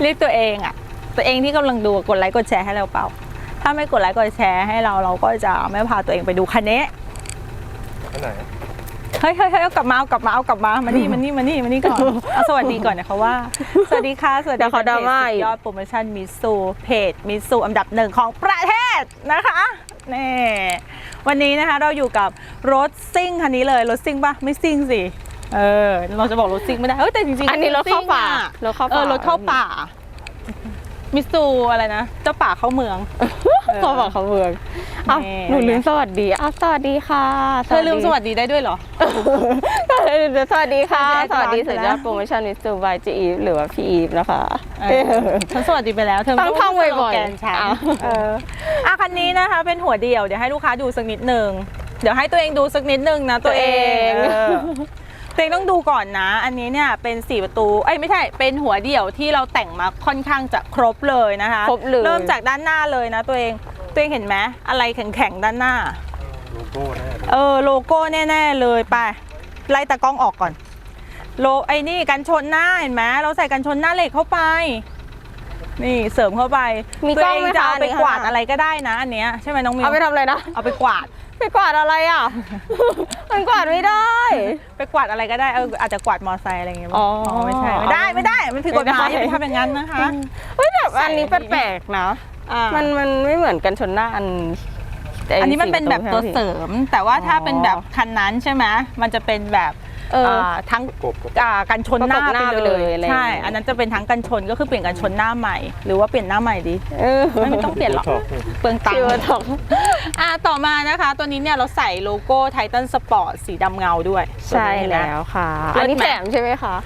เรียกตัวเองอะตัวเองที่กำลังดูกดไลค์กดแชร์ให้เราเปล่า ถ้าไม่กดไลค์กดแชร์ให้เราเราก็จะไม่พาตัวเองไปดูคันนี้อันไหนเฮ้ยเฮ้ยเฮ้ยเอากลับมาเอากลับมาเอากลับมามานี่มานี่มานี่มานี่ก่อนเอาสวัสดีก่อนนะคะว่า สวัสดีค่ะ สวัสดีเดี๋ยวเขาดราม่าเพจอีกสุยอดโปรโมชั่นมิสูเพจมิสูอันดับหนึ่งของประเทศนะคะนี่วันนี้นะคะเราอยู่กับรถซิ่งคันนี้เลยรถซิ่งปะไม่ซิ่งสิ เออ เราจะบอกรถซิ่งไม่ได้เออแต่จริงๆอันนี้รถเข้าป่าซิ่งอะรถเข้าเอป่าอรถเข้าป่า มิสูอะไรนะ เจ้าป่าเข้าเมืองเข้าป่าเขาเมืองอ้าวแน่หนูลืมสวัสดีอ้าวสวัสดีค่ะเธอลืมสวัสดีได้ด้วยเหรอ สวัสดีค่ะเธอจะสวัสดี advance สุดแล้ยวอดโปรโมชั่นมิสตูบายจีอีฟหรือว่าพี่อีฟนะคะ เออฉันสวัสดีไปแล้ว เธอไม่ต้องท่องพูดบ่อยๆสโลแกนฉันอะ เอออะคันนี้นะคะ เป็นหัวเดี่ยว เดี๋ยวให้ลูกค้าดูสักนิดนึงเดี๋ยวให้ตัวเองดูสักนิดนึงนะตัวเองเออตั วเองต้องดูก่อนนะ อันนี้เนี่ยเป็นสี่ประตู เอ้ยไม่ใช่ เป็นหัวเดี่ยวที่เราแต่งมาค่อนข้างจะครบเลยนะคะครบเลย เริ่มจากด้านหน้าเลยนะตัวเอง ตัวเองเห็นไหมอะไรแข็งๆด้านหน้า โลโก้แน่เลยเออโลโก้แน่ๆเลยไปไล่ตากล้องออกก่อน โลไอ้นี่กันชนหน้าเห็นไหมเราใส่กันชนหน้าเหล็กเข้าไป นี่เสริมเข้าไปมีตัวกล้องเองไหมจะคะเอาอันไปนี้กวาดค่ะ อะไรก็ได้นะอันเนี้ยใช่ไหมน้องมิวเอาไปทำอะไรนะ เอาไปกวาด ไปกวาดอะไรอะ มันกวาดไม่ได้ ไปกวาดอะไรก็ได้เอออาจจะกวาดมอไซค์อะไรอย่างเงี้ยอ๋อไม่ใช่ไม่ได้ไม่ได้มันผิดกฎหมายอย่าไปทำอย่างนั้นนะคะ เฮ้ยแบบอันนี้แปลกๆนะ อ่ามันมันไม่เหมือนกันชนหน้าอันอันนี้มันเป็นแบบตัวเสริม แต่ว่าถ้าเป็นแบบคันนั้นใช่ไหมมันจะเป็นแบบ เออาทั้งกบกับอ่ากันชนหน้าประกบหน้าไปไปเลเลยยอะไรอย่างใช่เงี้ยอันนั้นจะเป็นทั้งกันชนก็คือเปลี่ยนกันชนหน้าใหม่ หรือว่าเปลี่ยนหน้าใหม่ดีเออไม่ไม่ต้องเปลี่ยนหรอกชอบเปลืองตังชื่อว่าค์ถอกอ่าต่อมานะคะ ตัวนี้เนี่ยเราใส่โลโก้ไททันสปอร์ตสีดำเงาด้วยใช่แล้วค่ะเลิศไหมอันนี้แถมใช่ไหมคะ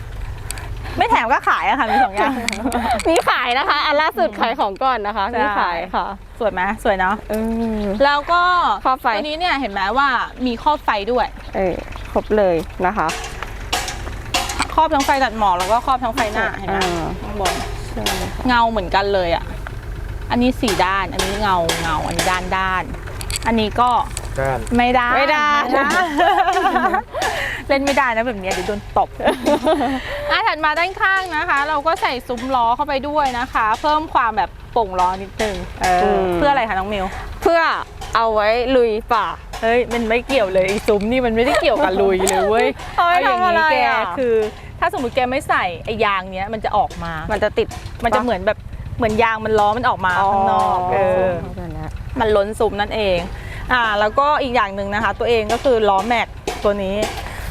ไม่แถมก็ขายอะค่ะ มีสองอย่าง มีขายนะคะ อันล่าสุดขายของก่อนนะคะ ใช่ มีขายค่ะสวยไหมสวยเนาะ เออ แล้วก็ครอบไฟ ตัวนี้เนี่ยเห็นไหมว่ามีครอบไฟด้วย เออ ครบเลยนะคะครอบทั้งไฟตัดหมอกแล้วก็ครอบทั้งไฟหน้าเห็นไหมอ่าข้างบนใช่ค่ะเงาเหมือนกันเลยอะอันนี้สี่ด้านอันนี้เงาเงาอันนี้ด้านด้าน อันนี้ก็ก้านไม่ได้ไม่ได้นะเล่นไม่ได้นะแบบเนี้ยเดี๋ยวโดนตบอะถัดมาด้านข้างนะคะ เราก็ใส่ซุ้มล้อเข้าไปด้วยนะคะ เพิ่มความแบบโป่งล้อนิดนึงเอออมเพื่ออะไรคะน้องมิวเพื่อเอาไว้ลุยป่า เฮ้ยมันไม่เกี่ยวเลยไอ้ซุ้มนี่มันไม่ได้เกี่ยวกับลุยเลยเว้ยเอาไว้อย่างทำอะไรแกอะ คือ ถ้าสมมติแกไม่ใส่ไอ้ยางเนี้ยมันจะออกมา มันจะติดมันจะเหมือนแบบเหมือนยางมันล้อมันออกมาข้างนอกเออ เข้าใจแล้ว มันล้นซุ้มนั่นเอง อ่า แล้วก็อีกอย่างหนึ่งนะคะ ตัวเองก็คือล้อแม็กตัวนี้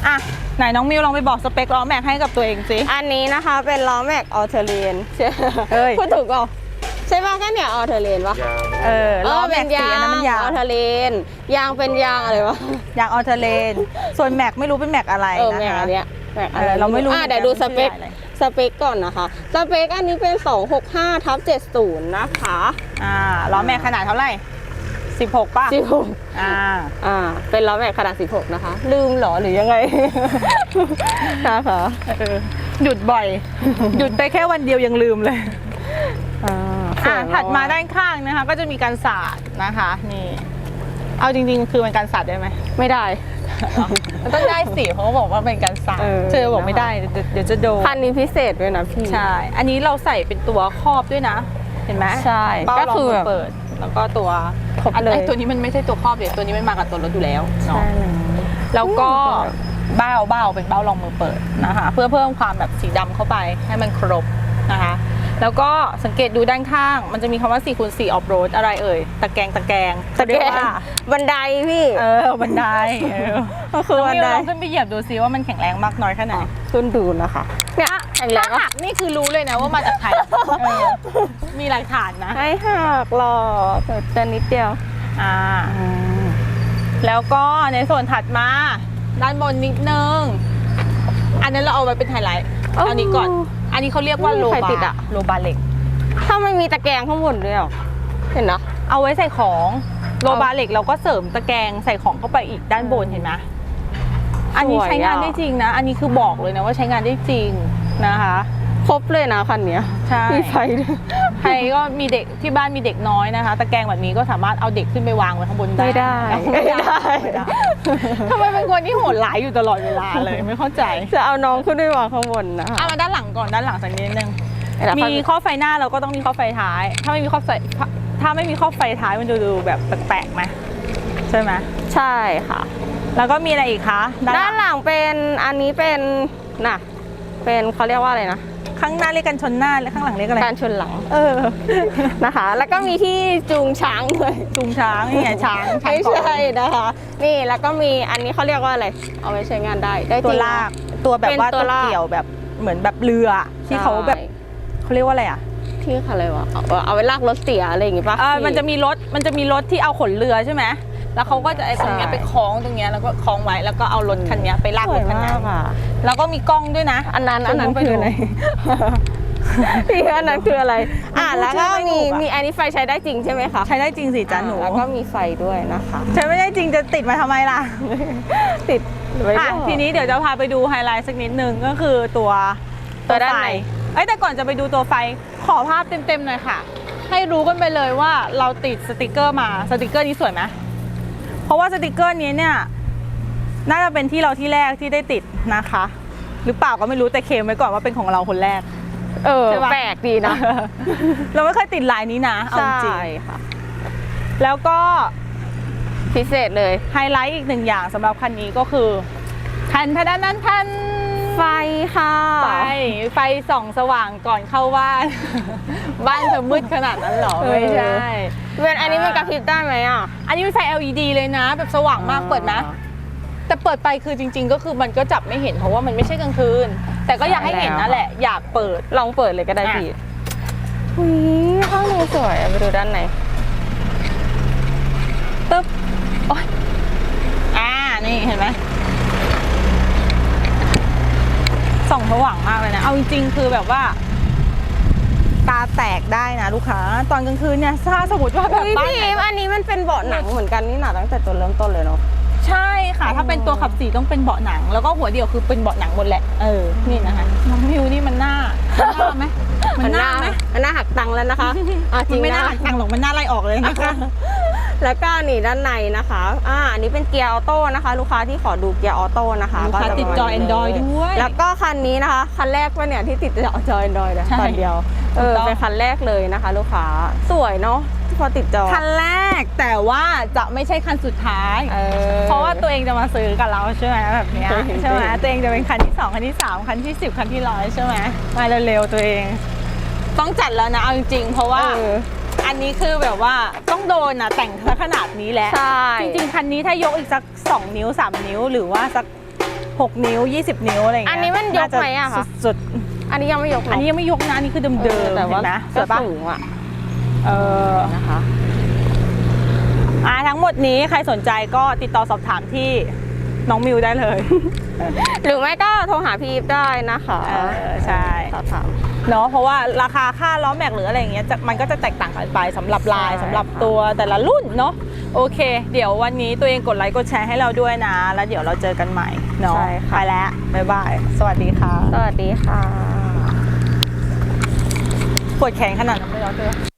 อะ ไหนน้องมิวลองไปบอกสเปคล้อแม็กให้กับตัวเองสิ อันนี้นะคะเป็นล้อแม็กออเทเรนใช่เอ้ย พูดถูกเปล่า ใช่ป่ะก็เนี่ยออเทเรนปะยางเออเอล้ออแม็เป็กนสียาอันงนั้นมันยางออเทเรนยางเป็นยางอะไรวะยางออเทเลน ส่วนแม็กไม่รู้เป็นแม็กอะไรเออนะแม็กคะ อันเนี้ยแม็กเออเราไม่รู้อะเดี๋ยวดูหมือนสกันเปคว่าชื่ออะไร สเปคก่อนนะคะ สเปคอันนี้เป็น 265ทับ70 นะคะอ่าล้อแม็กขนาดเท่าไหร่16ป่ะ16อ่าอ่า เป็นล้อแม็กขนาด16 นะคะ ลืมเหรอหรือยังไง นะคะ เออหยุดบ่อย หยุดไปแค่วันเดียวยังลืมเลยอ่าอะถัดมาด้านข้างนะคะ ก็จะมีการสาดนะคะนี่เอาจริง ๆ คือมันการสาดได้ไหมไม่ได้ มันต้องได้สิเพราะเขาบอกว่าเป็นการสาดเออ เธอบอกไม่ได้เดี๋ยวเดี๋ยวจะโดนคันนี้พิเศษด้วยนะพี่ใช่ อันนี้เราใส่เป็นตัวครอบด้วยนะ เห็นไหมใช่ เบ้าก็รองคือมืแบอบเปิด แล้วก็ตัวครบอันเลย ไอ้ตัวนี้มันไม่ใช่ตัวครอบเดี๋ยวตัวนี้มันมากับตัวรถอยู่แล้วเนาะ ใช่แล้ว แล้วก็เบ้าเบ้าเป็นเบ้ารองมือเปิดนะคะ เพื่อเพิ่มความแบบสีดำเข้าไปให้มันครบนะคะ แล้วก็สังเกตดูด้านข้าง มันจะมีคำว่า4คูณ4ออฟโรดอะไรเอ่ย ตะแกรงตะแกรงตะเรียแกกรงว่าบันไดพี่เออบันไดเออก็คือน้องบันมิวไดลองขึ้นไปเหยียบดูซิว่ามันแข็งแรงมากน้อยแค่ไหนขึ้นดูนะคะเนี่ยแข็งแรถ้างปะหักนี่คือรู้เลยนะว่ามาจากใครเออมีหลักฐานนะไม่หักหรอกแต่แต่นิดเดียวอ่าแล้วก็ในส่วนถัดมาด้านบนนิดนึง อันนั้นเราเอาไว้เป็นไฮไลท์อ๋อเอานี้ก่อน อันนี้เขาเรียกว่าไม่โลมีใครบาติดอะ โลบาเหล็ก ถ้าไม่มีตะแกรงข้างบนด้วยเหรอเห็นนะ เอาไว้ใส่ของโลบาเหล็กเราก็เสริมตะแกรงใส่ของเข้าไปอีกด้านบนเห็นไหมอันนี้สวยอะใช้งานได้จริงนะ อันนี้คือบอกเลยนะว่าใช้งานได้จริงนะคะ ครบเลยนะคันเนี้ยใช่ มีไฟด้วย ใครก็มีเด็กที่บ้านมีเด็กน้อยนะคะ ตะแกรงแบบนี้ก็สามารถเอาเด็กขึ้นไปวางไว้ข้างบนได้ไม่ได้ไม่ได้ไม่ได้ไม่ได้ทำไมเป็นคนที่โหดร้ายอยู่ตลอดเวลาเลยไม่เข้าใจจะเอาน้องขึ้นไปวางข้างบนนะคะเอามาด้านหลังก่อนด้านหลังสักนิดนึงแล้วมีค่อยข้อไฟหน้าเราก็ต้องมีข้อไฟท้าย ถ้าไม่มีข้อไฟถ้าไม่มีข้อไฟท้ายมันดูดูแบบแปลกๆไหมใช่ไหมใช่ค่ะ แล้วก็มีอะไรอีกคะด้านหลังเป็นอันนี้เป็นน่ะเป็นเขาเรียกว่าอะไรนะ ข้างหน้าเรียกกันชนหน้าและข้างหลังเรียกอะไร การชนหลังเออ นะคะ แล้วก็มีที่จูงช้างด้วยจูงช้างนี่ไงช้างช้างไม่เกาะใช่นะคะ นี่แล้วก็มีอันนี้เขาเรียกว่าอะไร เอาไว้ใช้งานได้ ได้จตัวริง ลากตัวแบบว่าเป็นตัตัววลาก เกี่ยวแบบเหมือนแบบเรือที่เขาแบบใช่เขาเรียกว่าอะไรอะที่อะไรวะเอาเอาไว้ลากรถเสียอะไรอย่างงี้ปะเออมันจะมีรถมันจะมีรถที่เอาขนเรือใช่ไหม แล้วเขาก็จะไอ้ตรงเนี้ยใช่ไปคล้องตรงเนี้ยแล้วก็คล้องไว้แล้วก็เอารถคันเนี้ยไปลากสรวถยคันมานั้นกอะแล้วก็มีกล้องด้วยนะ อันนั้นอันนั้นซูมเข้าไปคืออะไรพี่อันนั้นคืออะไร อ่ามันพูดแล้วก็ชื่อไม่มีถูกอะมีอันนี้ไฟใช้ได้จริงใช่ไหมคะใช้ได้จริงสิจ้าหนูอ่าแล้วก็มีไฟด้วยนะคะ ใช้ไม่ได้จริงจะติดมาทำไมล่ะ ติดไว้อะด้วยทีนี้เดี๋ยวจะพาไปดูไฮไลท์สักนิดนึงก็คือตัวตัวด้านไฟในเอ้ยแต่ก่อนจะไปดูตัวไฟขอภาพเต็มๆหน่อยค่ะ ให้รู้กันไปเลยว่าเราติดสติกเกอร์มาสติกเกอร์นี้สวยไหม เพราะว่าสติกเกอร์นี้เนี่ยน่าจะเป็นที่เราที่แรกที่ได้ติดนะคะ หรือเปล่าก็ไม่รู้แต่เคลมไว้ก่อนว่าเป็นของเราคนแรก เออ ใช่ปะ แปลกดีนะ เราไม่เคยติดลายนี้นะเอาจริงใช่ค่ะแล้วก็พิเศษเลย ไฮไลท์อีกหนึ่งอย่างสำหรับคันนี้ก็คือทันทนนั้นทัน ไฟค่ะ ไฟไฟส่องสว่างก่อนเข้าบ้าน บ้านเธอมืดขนาดนั้นเหรอ เออ ไม่ใช่ เป็นอันนี้มันกระพริบได้ไหมอะ อันนี้เป็นไฟ LED เลยนะ แบบสว่างมากเปิดนะแต่เปิดไปคือจริง ๆ ก็คือมันก็จับไม่เห็นเพราะว่ามันไม่ใช่กลางคืน แต่ก็อยากให้เห็นนั่นแหละอยากเปิด ลองเปิดเลยก็ได้อะ พี่อุ้ยข้างในสวยเอาไปดูด้านในตึ๊บโอ๊ยอ่านี่เห็นไหม ส่องสว่างมากเลยนะ เอาจริงๆ คือแบบว่า ตาแตกได้นะลูกค้า ตอนกลางคืนเนี่ยถ้าสมมติว่าแบบอุ้ยบ้านพี่ไหนอันนี้มันเป็นเบาะหนังเหมือนกันนี่หนาตั้งแต่ตัวเริ่มต้นเลยเนาะ ใช่ค่ะ ถ้าเป็นตัวขับสีต้องเป็นเบาะหนัง แล้วก็หัวเดียวคือเป็นเบาะหนังหมดแหละ เออ นี่นะคะน้องมิวนี่มันหน้ามันหน้าไหมมันหน้าไหมมันหน้าหักตังค์แล้วนะคะอะจมัรินงไม่นะน่าหักตังค์หรอกมันน่าไล่ออกเลยนะคะ แล้วก็นี่ด้านในนะคะ อ่า อันนี้เป็นเกียร์ออโต้นะคะ ลูกค้าที่ขอดูเกียร์ออโต้นะคะลูกค้าจะติดจอประมณนี้ Android ด้วย แล้วก็คันนี้นะคะ คันแรกว่าเนี่ยที่ติดจอจอ Android นะใช่ตอนเดียว เออถูกต้องเป็นคันแรกเลยนะคะ ลูกค้า สวยเนาะที่พอติดจอ คันแรกแต่ว่าจะไม่ใใช่คันสุดท้ายเออเพราะว่าตัวเองจะมาซื้อกับเราใช่ไหมแบบเนี้ยเคยเห็นใช่ไหมเคยเห็นตัวเองจะเป็นคันที่สองคันที่สามคันที่สิบคันที่ร้อยใช่ไหมมาเร็วๆตัวเอง ต้องจัดแล้วนะเอาจริงๆเพราะว่าเอออันนี้คือแบบว่าต้องโดนนะแต่งซะขนาดนี้แล้วใช่ จริงๆคันนี้ถ้ายกอีกสัก 2 นิ้ว 3 นิ้วหรือว่าสัก 6 นิ้ว 20 นิ้วอะไรอย่างอัเงี้ยนนี้มันยกไหมอะคะสุดอันนี้ยังไม่ยกๆเะอันนี้ยังไม่ยกนะอันนี้คือเดิมเออๆแต่ว่าเห็นไหมสก็วยปะสูงอะเออนะคะอ่าทั้งหมดนี้ใครสนใจก็ติดต่อสอบถามที่น้องมิวได้เลยหรือไม่ก็โทรหาพี่อีฟได้นะคะเออใช่ สอบถาม เนาะเพราะว่าราคาค่าล้อแม็กหรืออะไรอย่างเงี้ยจะมันก็จะแตกต่างกันไปสำหรับลายใช่สำหรับตัวแต่ละรุ่นเนาะโอเค เดี๋ยววันนี้ตัวเองกดไลค์กดแชร์ให้เราด้วยนะ แล้วเดี๋ยวเราเจอกันใหม่เนาะใช่ค่ะ ไปแล้วบ๊ายบายสวัสดีค่ะสวัสดีค่ะ ปวดแขนขนาดนั้นเลยเหรอเธอ